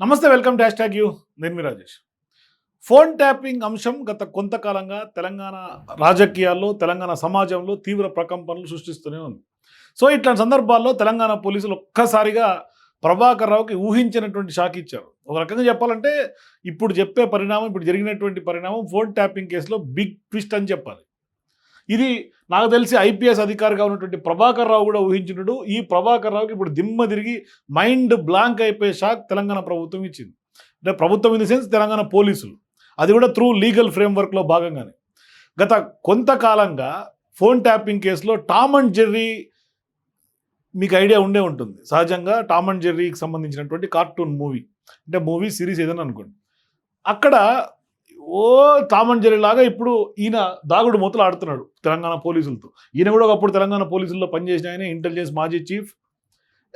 నమస్తే welcome dash tag you. నేను మీ Rajesh. Phone tapping అంశం గత కొంతకాలంగా తెలంగాణ రాజకీయాల్లో తెలంగాణ సమాజంలో తీవ్ర ప్రకంపనలు సృష్టిస్తూనే ఉంది. సో ఇట్లాంటి సందర్భాల్లో తెలంగాణ పోలీసులు ఒక్కసారిగా ప్రభాకర్ రావుకి ఊహించినటువంటి షాక్ ఇచ్చారు. ఒక రకంగా చెప్పాలంటే ఇప్పుడు చెప్పే పరిణామం ఇప్పుడు జరిగినటువంటి పరిణామం ఫోన్ ట్యాపింగ్ కేసులో బిగ్ ట్విస్ట్ అని చెప్పాలి. ఇది నాకు తెలిసి ఐపీఎస్ అధికారిగా ఉన్నటువంటి ప్రభాకర్ రావు కూడా ఊహించినడు ఈ ప్రభాకర్ రావుకి ఇప్పుడు దిమ్మ తిరిగి మైండ్ బ్లాంక్ అయిపోయే షాక్ తెలంగాణ ప్రభుత్వం ఇచ్చింది. అంటే ప్రభుత్వం ఇన్ ది సెన్స్ తెలంగాణ పోలీసులు. అది కూడా త్రూ లీగల్ ఫ్రేమ్వర్క్లో భాగంగానే. గత కొంతకాలంగా ఫోన్ ట్యాపింగ్ కేసులో టామ్ అండ్ జెర్రీ మీకు ఐడియా ఉండే ఉంటుంది. సహజంగా టామ్ అండ్ జెర్రీకి సంబంధించినటువంటి కార్టూన్ మూవీ. అంటే మూవీ సిరీస్ ఏదైనా అనుకోండి. అక్కడ ఓ తామన్ అండ్ లాగా ఇప్పుడు ఈయన దాగుడు మూతలు ఆడుతున్నాడు తెలంగాణ పోలీసులతో. ఈయన కూడా ఒకప్పుడు తెలంగాణ పోలీసుల్లో పనిచేసిన ఆయన ఇంటెలిజెన్స్ మాజీ చీఫ్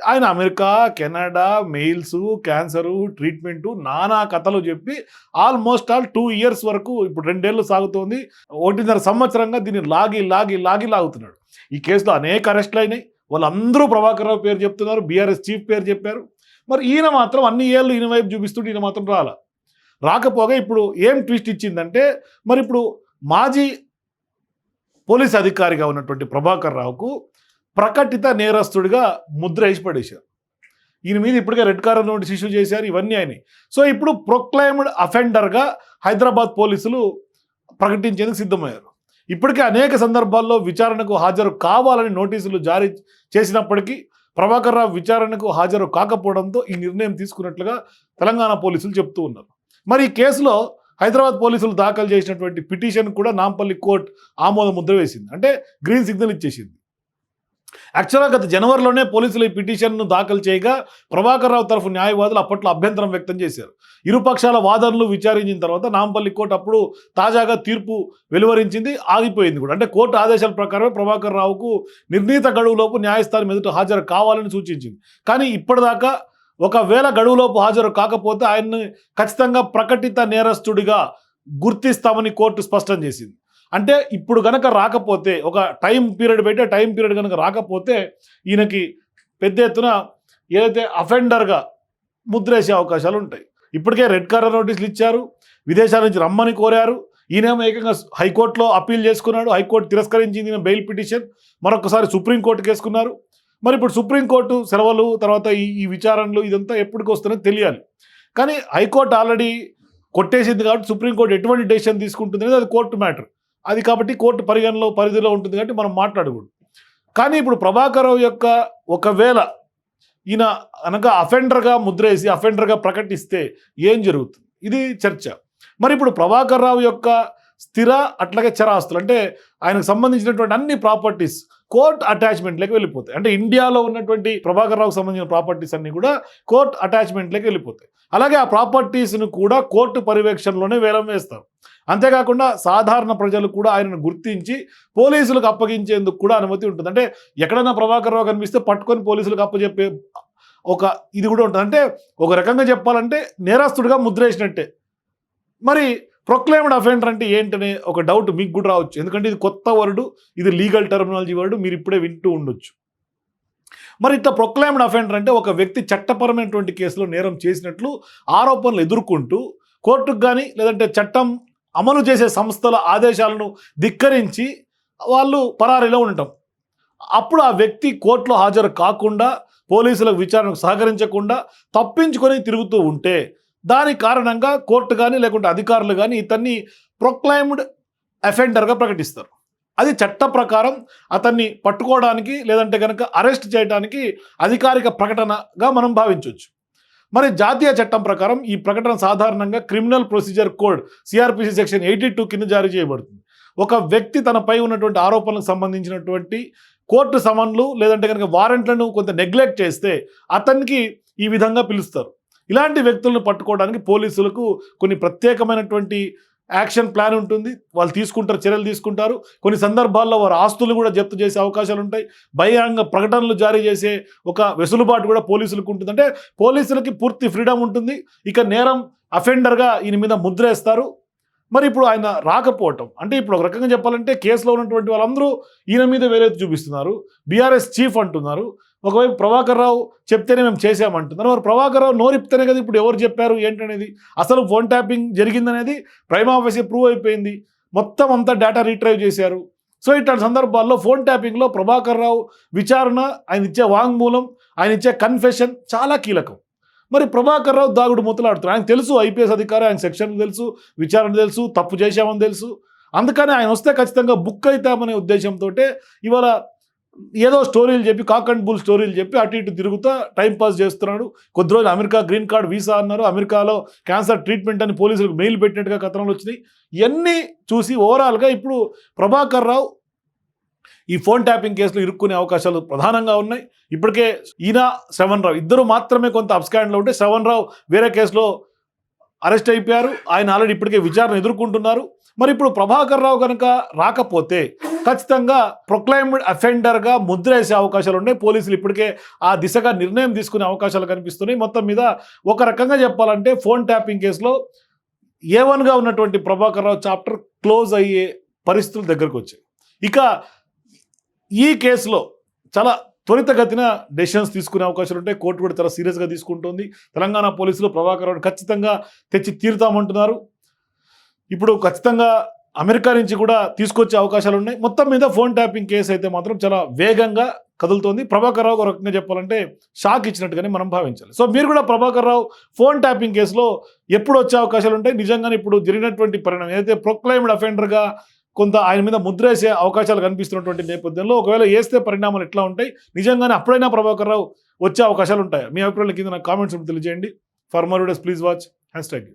ఆయన America Canada mails cancer treatment నానా కథలు చెప్పి ఆల్మోస్ట్ ఆల్ టూ ఇయర్స్ వరకు ఇప్పుడు రెండేళ్ళు సాగుతోంది. ఒకటిన్నర సంవత్సరంగా దీన్ని లాగి లాగి లాగి లాగుతున్నాడు. ఈ కేసులో అనేక అరెస్టులు అయినాయి. వాళ్ళందరూ ప్రభాకర్ రావు పేరు చెప్తున్నారు బీఆర్ఎస్ చీఫ్ పేరు చెప్పారు. మరి ఈయన మాత్రం అన్ని ఏళ్ళు ఈయన వైపు చూపిస్తుంటే ఈయన మాత్రం రాలే. రాకపోగా ఇప్పుడు ఏం ట్విస్ట్ ఇచ్చిందంటే మరి ఇప్పుడు మాజీ పోలీస్ అధికారిగా ఉన్నటువంటి ప్రభాకర్ రావుకు ప్రకటిత నేరస్తుడిగా ముద్ర వేసి పడేశారు. ఈయన మీద ఇప్పటికే రెడ్ కార్ నోటీస్ ఇష్యూ చేశారు ఇవన్నీ ఆయన సో ఇప్పుడు ప్రొక్లైమ్డ్ అఫెండర్గా హైదరాబాద్ పోలీసులు ప్రకటించేందుకు సిద్ధమయ్యారు. ఇప్పటికే అనేక సందర్భాల్లో విచారణకు హాజరు కావాలని నోటీసులు జారీ చేసినప్పటికీ ప్రభాకర్ రావు విచారణకు హాజరు కాకపోవడంతో ఈ నిర్ణయం తీసుకున్నట్లుగా తెలంగాణ పోలీసులు చెప్తూ ఉన్నారు. మరి ఈ కేసులో హైదరాబాద్ పోలీసులు దాఖలు చేసినటువంటి పిటిషన్ కూడా నాంపల్లి కోర్టు ఆమోద ముద్ర వేసింది. అంటే గ్రీన్ సిగ్నల్ ఇచ్చేసింది. యాక్చువల్గా గత జనవరిలోనే పోలీసులు ఈ పిటిషన్ను దాఖలు చేయగా ప్రభాకర్ రావు తరఫు న్యాయవాదులు అప్పట్లో అభ్యంతరం వ్యక్తం చేశారు. ఇరుపక్షాల వాదనలు విచారించిన తర్వాత నాంపల్లి కోర్టు అప్పుడు తాజాగా తీర్పు వెలువరించింది ఆగిపోయింది కూడా. అంటే కోర్టు ఆదేశాల ప్రకారమే ప్రభాకర్ రావుకు నిర్ణీత గడువులోపు న్యాయస్థానం ఎదుట హాజరు కావాలని సూచించింది. కానీ ఇప్పటిదాకా ఒకవేళ గడువులోపు హాజరు కాకపోతే ఆయన్ని ఖచ్చితంగా ప్రకటిత నేరస్తుడిగా గుర్తిస్తామని కోర్టు స్పష్టం చేసింది. అంటే ఇప్పుడు గనక రాకపోతే ఒక టైం పీరియడ్ పెట్టే టైం పీరియడ్ కనుక రాకపోతే ఈయనకి పెద్ద ఎత్తున ఏదైతే అఫెండర్గా ముద్రేసే అవకాశాలు ఉంటాయి. ఇప్పటికే రెడ్ కార్నర్ నోటీసులు ఇచ్చారు విదేశాల నుంచి రమ్మని కోరారు. ఈయనేమో ఏకంగా హైకోర్టులో అప్పీల్ చేసుకున్నాడు హైకోర్టు తిరస్కరించింది బెయిల్ పిటిషన్ మరొకసారి సుప్రీంకోర్టుకు వేసుకున్నారు. మరి ఇప్పుడు సుప్రీంకోర్టు సెలవులు తర్వాత ఈ ఈ విచారణలు ఇదంతా ఎప్పటికి వస్తుందో తెలియాలి. కానీ హైకోర్టు ఆల్రెడీ కొట్టేసింది కాబట్టి సుప్రీంకోర్టు ఎటువంటి డెసిషన్ తీసుకుంటుంది అనేది అది కోర్టు మ్యాటర్. అది కాబట్టి కోర్టు పరిగణలో పరిధిలో ఉంటుంది కాబట్టి మనం మాట్లాడకూడదు. కానీ ఇప్పుడు ప్రభాకర్ రావు యొక్క ఒకవేళ ఈయన అనక అఫెండర్గా ముద్రేసి అఫెండర్గా ప్రకటిస్తే ఏం జరుగుతుంది? ఇది చర్చ. మరి ఇప్పుడు ప్రభాకర్ రావు యొక్క స్థిర అట్లాగే చరాస్తులు. అంటే ఆయనకు సంబంధించినటువంటి అన్ని ప్రాపర్టీస్ కోర్ట్ అటాచ్మెంట్లోకి వెళ్ళిపోతాయి. అంటే ఇండియాలో ఉన్నటువంటి ప్రభాకర్ రావుకు సంబంధించిన ప్రాపర్టీస్ అన్నీ కూడా కోర్ట్ అటాచ్మెంట్లోకి వెళ్ళిపోతాయి. అలాగే ఆ ప్రాపర్టీస్ను కూడా కోర్టు పర్యవేక్షణలోనే వేలం వేస్తారు. అంతేకాకుండా సాధారణ ప్రజలు కూడా ఆయనను గుర్తించి పోలీసులకు అప్పగించేందుకు కూడా అనుమతి ఉంటుంది. అంటే ఎక్కడైనా ప్రభాకర్ రావు కనిపిస్తే పట్టుకొని పోలీసులకు అప్పచెప్పే ఒక ఇది కూడా ఉంటుంది. అంటే ఒక రకంగా చెప్పాలంటే నేరస్తుడిగా ముద్రేసినట్టే. మరి ప్రొక్లైమ్డ్ అఫెండర్ అంటే ఏంటనే ఒక డౌట్ మీకు కూడా రావచ్చు. ఎందుకంటే ఇది కొత్త వర్డ్ ఇది లీగల్ టర్మినాలజీ వర్డ్ మీరు ఇప్పుడే వింటూ ఉండొచ్చు. మరి ఇట్లా ప్రొక్లైమ్డ్ అఫెండర్ అంటే ఒక వ్యక్తి చట్టపరమైనటువంటి కేసులో నేరం చేసినట్లు ఆరోపణలు ఎదుర్కొంటూ కోర్టుకు కానీ లేదంటే చట్టం అమలు చేసే సంస్థల ఆదేశాలను ధిక్కరించి వాళ్ళు పరారీలో ఉండటం. అప్పుడు ఆ వ్యక్తి కోర్టులో హాజరు కాకుండా పోలీసులకు విచారణకు సహకరించకుండా తప్పించుకొని తిరుగుతూ ఉంటే దాని కారణంగా కోర్టు కానీ లేకుంటే అధికారులు కానీ ఇతన్ని ప్రొక్లైమ్డ్ అఫెండర్గా ప్రకటిస్తారు. అది చట్ట ప్రకారం అతన్ని పట్టుకోవడానికి లేదంటే కనుక అరెస్ట్ చేయడానికి అధికారిక ప్రకటనగా మనం భావించవచ్చు మరి జాతీయ చట్టం ప్రకారం ఈ ప్రకటన సాధారణంగా criminal procedure code CRPC section eighty two కింద జారీ చేయబడుతుంది. ఒక వ్యక్తి తనపై ఉన్నటువంటి ఆరోపణలకు సంబంధించినటువంటి కోర్టు సమన్లు లేదంటే కనుక వారెంట్లను కొంత నెగ్లెక్ట్ చేస్తే అతనికి ఈ విధంగా పిలుస్తారు. ఇలాంటి వ్యక్తులను పట్టుకోవడానికి పోలీసులకు కొన్ని ప్రత్యేకమైనటువంటి యాక్షన్ ప్లాన్ ఉంటుంది. వాళ్ళు తీసుకుంటారు చర్యలు తీసుకుంటారు. కొన్ని సందర్భాల్లో వారి ఆస్తులు కూడా జప్తు చేసే అవకాశాలు ఉంటాయి. బహిరంగ ప్రకటనలు జారీ చేసే ఒక వెసులుబాటు కూడా పోలీసులకు ఉంటుంది. అంటే పోలీసులకి పూర్తి ఫ్రీడమ్ ఉంటుంది. ఇక నేరం అఫెండర్గా ఈయన మీద ముద్ర వేస్తారు. మరి ఇప్పుడు ఆయన రాకపోవటం అంటే ఇప్పుడు ఒక రకంగా చెప్పాలంటే కేసులో ఉన్నటువంటి వాళ్ళందరూ ఈయన మీద వేరే చూపిస్తున్నారు. బీఆర్ఎస్ చీఫ్ అంటున్నారు. ఒకవైపు ప్రభాకర్ రావు చెప్తేనే మేము చేసామంటున్నారు మరి ప్రభాకర్ రావు నోరిప్తేనే కదా ఇప్పుడు ఎవరు చెప్పారు ఏంటనేది? అసలు ఫోన్ ట్యాపింగ్ జరిగిందనేది ప్రైమ్ ఆఫీసే ప్రూవ్ అయిపోయింది. మొత్తం అంతా డేటా రీట్రైవ్ చేశారు. సో ఇట్లాంటి సందర్భాల్లో ఫోన్ ట్యాపింగ్లో ప్రభాకర్ రావు విచారణ ఆయన ఇచ్చే వాంగ్మూలం ఆయన ఇచ్చే కన్ఫెషన్ చాలా కీలకం. మరి ప్రభాకర్ రావు దాగుడు ముత్తలాడుతున్నారు ఆయన తెలుసు ఐపీఎస్ అధికారి ఆయన సెక్షన్ తెలుసు విచారణ తెలుసు తప్పు చేశామని తెలుసు. అందుకని ఆయన వస్తే ఖచ్చితంగా బుక్ అవుతామనే ఉద్దేశంతో ఇవాళ ఏదో స్టోరీలు చెప్పి కాక్ అండ్ బుల్ స్టోరీలు చెప్పి అటు ఇటు తిరుగుతా టైం పాస్ చేస్తున్నాడు. కొద్ది రోజులు అమెరికా గ్రీన్ కార్డ్ వీసా అన్నారు. అమెరికాలో క్యాన్సర్ ట్రీట్మెంట్ అని పోలీసులకు మెయిల్ పెట్టినట్టుగా కథనాలు వచ్చినాయి. ఇవన్నీ చూసి ఓవరాల్గా ఇప్పుడు ప్రభాకర్ రావు ఈ ఫోన్ ట్యాపింగ్ కేసులో ఇరుక్కునే అవకాశాలు ప్రధానంగా ఉన్నాయి. ఇప్పటికే ఈయన శ్రవణ్ రావు ఇద్దరు మాత్రమే కొంత అబ్స్కాండ్లో ఉంటే శ్రవణ్ రావు వేరే కేసులో అరెస్ట్ అయిపోయారు. ఆయన ఆల్రెడీ ఇప్పటికే విచారణ ఎదుర్కొంటున్నారు. మరి ఇప్పుడు ప్రభాకర్ రావు కనుక రాకపోతే ఖచ్చితంగా ప్రొక్లైమ్డ్ అఫెండర్గా ముద్ర వేసే అవకాశాలు ఉన్నాయి. పోలీసులు ఇప్పటికే ఆ దిశగా నిర్ణయం తీసుకునే అవకాశాలు కనిపిస్తున్నాయి. మొత్తం మీద ఒక రకంగా చెప్పాలంటే ఫోన్ ట్యాపింగ్ కేసులో ఏ వన్గా ఉన్నటువంటి ప్రభాకర్ రావు చాప్టర్ క్లోజ్ అయ్యే పరిస్థితులు దగ్గరకు వచ్చాయి. ఇక ఈ కేసులో చాలా త్వరితగతిన డెసిషన్స్ తీసుకునే అవకాశాలు ఉంటాయి. కోర్టు కూడా చాలా సీరియస్గా తీసుకుంటుంది. తెలంగాణ పోలీసులు ప్రభాకర్ రావు ఖచ్చితంగా తెచ్చి తీరుతామంటున్నారు. ఇప్పుడు ఖచ్చితంగా అమెరికా నుంచి కూడా తీసుకొచ్చే అవకాశాలు ఉన్నాయి. మొత్తం మీద ఫోన్ ట్యాపింగ్ కేసు అయితే మాత్రం చాలా వేగంగా కదులుతోంది. ప్రభాకర్ రావు రకంగా చెప్పాలంటే షాక్ ఇచ్చినట్టుగానే మనం భావించాలి. సో మీరు కూడా ప్రభాకర్ రావు ఫోన్ ట్యాపింగ్ కేసులో ఎప్పుడు వచ్చే అవకాశాలు ఉంటాయి? నిజంగానే ఇప్పుడు జరిగినటువంటి పరిణామం ఏదైతే ప్రొక్లైమ్డ్ అఫెండర్గా కొంత ఆయన మీద ముద్ర వేసే అవకాశాలు కనిపిస్తున్నటువంటి నేపథ్యంలో ఒకవేళ వేస్తే పరిణామాలు ఎట్లా ఉంటాయి? నిజంగానే అప్పుడైనా ప్రభాకర్ రావు వచ్చే అవకాశాలు ఉంటాయి? మీ అభిప్రాయాల కింద నాకు కామెంట్స్ తెలియజేయండి. For more videos please watch. Hash tag